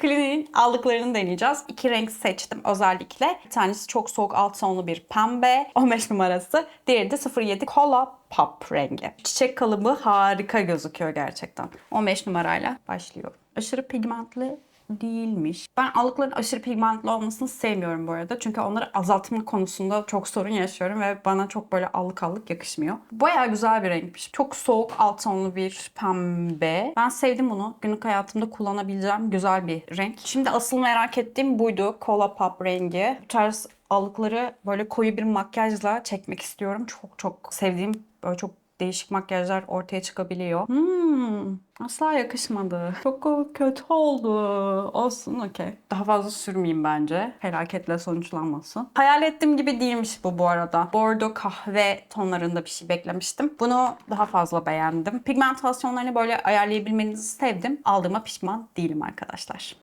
Clinique'in aldıklarını deneyeceğiz. İki renk seçtim özellikle. Bir tanesi çok soğuk alt tonlu bir pembe. 15 numarası. Diğeri de 07 Cola Pop rengi. Çiçek kalıbı harika gözüküyor gerçekten. 15 numarayla başlıyor. Aşırı pigmentli değilmiş. Ben allıkların aşırı pigmentli olmasını sevmiyorum bu arada. Çünkü onları azaltma konusunda çok sorun yaşıyorum ve bana çok böyle allık allık yakışmıyor. Bayağı güzel bir renkmiş. Çok soğuk alt tonlu bir pembe. Ben sevdim bunu. Günlük hayatımda kullanabileceğim güzel bir renk. Şimdi asıl merak ettiğim buydu. Cola Pop rengi. Bu tarz allıkları böyle koyu bir makyajla çekmek istiyorum. Çok çok sevdiğim böyle çok değişik makyajlar ortaya çıkabiliyor. Hmm, asla yakışmadı. Çok kötü oldu. Olsun okey. Daha fazla sürmeyeyim bence. Felaketle sonuçlanmasın. Hayal ettiğim gibi değilmiş bu bu arada. Bordo kahve tonlarında bir şey beklemiştim. Bunu daha fazla beğendim. Pigmentasyonlarını böyle ayarlayabilmenizi sevdim. Aldığıma pişman değilim arkadaşlar.